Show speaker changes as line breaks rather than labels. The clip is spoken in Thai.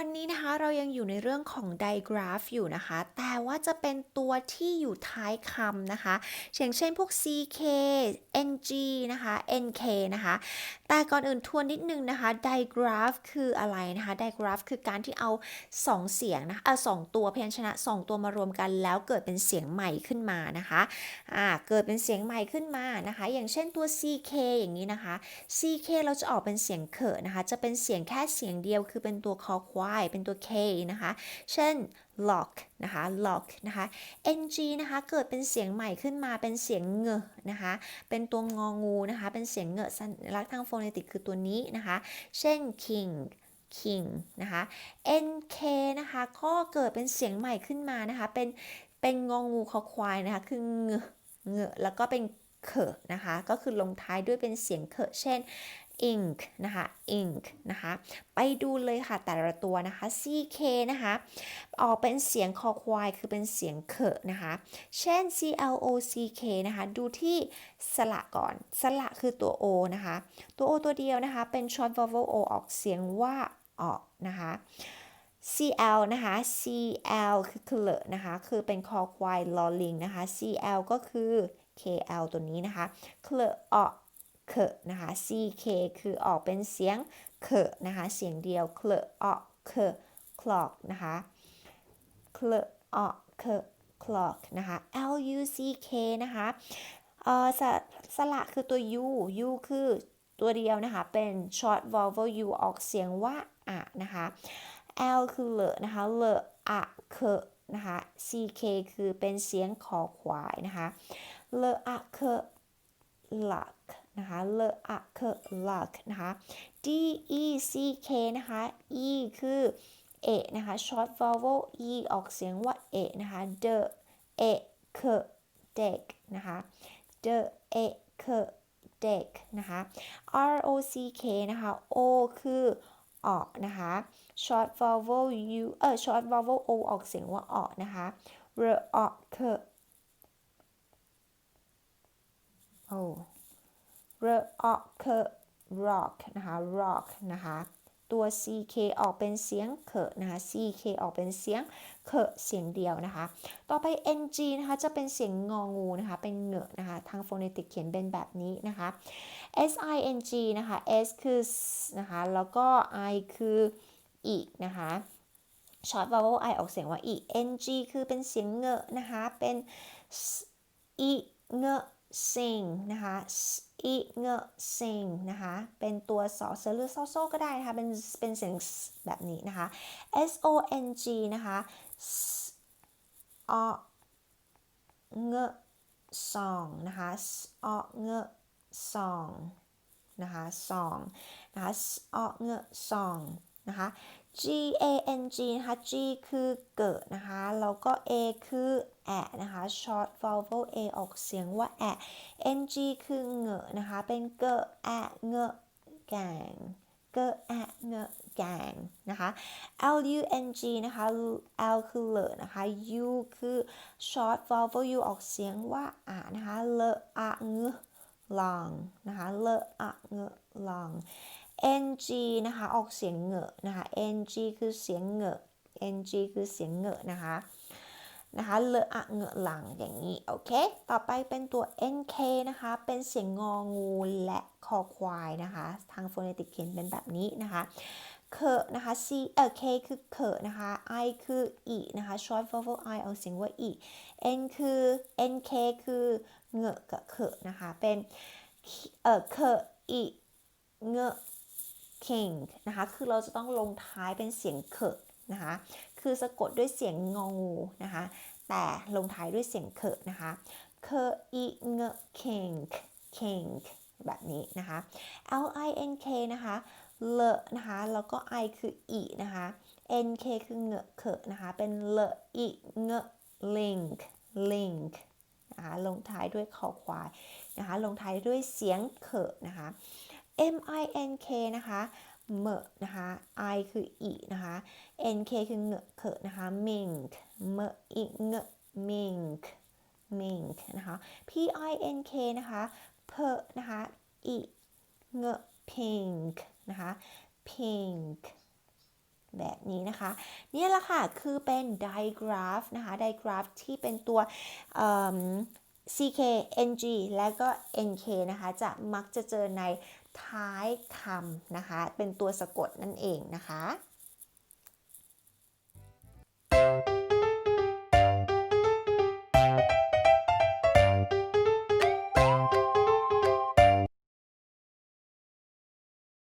วันนี้นะคะเรายังอยู่ในเรื่องของ digraph อยู่นะคะ แต่ว่าจะเป็นตัวที่อยู่ท้ายคำนะคะอย่างเช่นพวก ck ng นะคะ nk นะคะ แต่ก่อนอื่นทวนนิดนึงนะคะ digraph คืออะไรนะคะ digraph คือการที่เอา 2 เสียงนะคะเออสองตัวพยัญชนะ 2 ตัวมารวมกัน แล้วเกิดเป็นเสียงใหม่ขึ้นมานะคะอ่าเกิดเป็นเสียงใหม่ขึ้นมานะคะ อย่างเช่นตัว ck อย่างนี้นะคะ ck เราจะออกเป็นเสียงเขอะนะคะ จะเป็นเสียงแค่เสียงเดียวคือเป็นตัวคอควายเป็นตัว k นะคะ เช่น lock นะคะ lock นะคะ ng นะคะ เกิดเป็นเสียงใหม่ขึ้นมาเป็นเสียงเงอะนะคะ เป็นตัวงองูนะคะ เป็นเสียงเงอะสัญลักษณ์ทางโฟเนติกคือตัวนี้นะคะ เช่น king king นะคะ nk นะคะ ก็เกิดเป็นเสียงใหม่ขึ้นมานะคะ เป็น เป็นงองูคอควายนะคะ คือเงอะเงอะแล้วก็เป็นเขอะนะคะ ก็คือลงท้ายด้วยเป็นเสียงเขอะเช่น ink นะคะ ink นะคะ ไปดูเลยค่ะแต่ละตัวนะคะ ck นะคะ ออกเป็นเสียงคอควายคือเป็นเสียงเขอะนะคะ เช่น clock นะคะ ดูที่สระก่อน สระคือตัว o นะคะ ตัว o ตัวเดียวนะคะ เป็น short vowel o ออกเสียงว่าออกนะคะ cl นะคะ cl คือเคลอะนะคะ คือเป็นคอควายลอลิงนะคะ cl ก็คือ kl ตัวนี้นะคะ เคลอออก เคนะคะ ck คือออกเป็นเสียงเคนะคะ เสียงเดียวเคลออกเค clock นะคะเคลออกเค clock นะคะ luck นะคะเอ่อสสระคือตัว u u คือตัวเดียวนะคะ เป็น short vowel u ออกเสียงว่าอะนะคะ l คือเลอะนะคะเลอะอเคนะคะ ck คือเป็นเสียงคอควายนะคะเลอะอเค luck นะคะเลอะเค luck นะคะ d e c k นะคะ e คือเอนะคะ short vowel e ออกเสียงว่าเอนะคะ the เอเคเด็กนะคะ the เอเคเด็กนะคะ r o c k นะคะ o คือออกนะคะ short vowel u เออ short vowel o ออกเสียงว่าออกนะคะ r ออกเคโอ้ r ออกเค rock นะคะ rock นะคะตัว ck ออกเป็นเสียงเคนะคะ ck ออกเป็นเสียงเคเสียงเดียวนะคะ ต่อไป ng นะคะจะเป็นเสียงงองูนะคะ เป็นเงอะนะคะ ทางโฟเนติกเขียนเป็นแบบนี้นะคะ sing นะคะ s คือนะคะ แล้วก็ i คืออีกนะคะ short vowel i ออกเสียงว่าอี ng คือเป็นเสียงเงอะนะคะ เป็นอีเงอะ sing นะคะอีเง sing นะคะ เป็นตัวสอเซอร์หรือโซโซก็ได้นะคะ เป็น เป็นเสียงแบบนี้นะคะ s o n g นะคะ อเง song นะคะ อเง song นะคะ song นะคะ อเง song นะคะ G A N G นะคะ G คือเกิดนะคะ แล้วก็ A คือแอะนะคะ short vowel A ออกเสียงว่าแอะ N G คือเงอะนะคะ เป็นเกอะแอะเงอะแกงเกอะแอะเงอะแกงนะคะ L U N G นะคะ L คือเลอะนะคะ U คือ short vowel U ออกเสียงว่าอะนะคะ เลอะเงอะลองนะคะ เลอะเงอะลอง ng นะคะ ออกเสียงเหงอะนะคะ ng คือเสียงเหงอะ ng คือเสียงเหงอะนะคะ นะคะเลอะเหงอะหลังอย่างนี้ โอเค ต่อไปเป็นตัว nk นะคะ เป็นเสียงงองูและคอควายนะคะ ทางโฟเนติกเขียนเป็นแบบนี้นะคะเคนะคะ c เอ่อ k คือเคนะคะ i คืออีนะคะ short vowel i ออกเสียงว่าอี n คือ nk คือเงอะกับเคนะคะ เป็นเอ่อเคอีเงอะ king นะคะ คือเราจะต้องลงท้ายเป็นเสียงเขะนะคะ คือสะกดด้วยเสียงงองูนะคะ แต่ลงท้ายด้วยเสียงเขะนะคะเคอีเง king king แบบนี้นะคะ l i n k นะคะ เลนะคะ แล้วก็ i คืออีนะคะ n k คือเงเขะนะคะ เป็นเลอีเง link link นะคะ ลงท้ายด้วยคอควายนะคะ ลงท้ายด้วยเสียงเขะนะคะ M I N K นะคะเมนะคะ I คืออีนะคะ N K คือเงอะเขอะนะคะ mink เมอีเงอะ mink mink นะคะ P I N K นะคะเพนะคะอีเงอะ pink นะคะ pink แบบนี้นะคะนี่แหละค่ะ คือเป็น digraph นะคะ digraph ที่เป็นตัว ck ng และก็ nk นะคะ จะมักจะเจอใน ท้ายคำนะคะ เป็นตัวสะกดนั่นเองนะคะ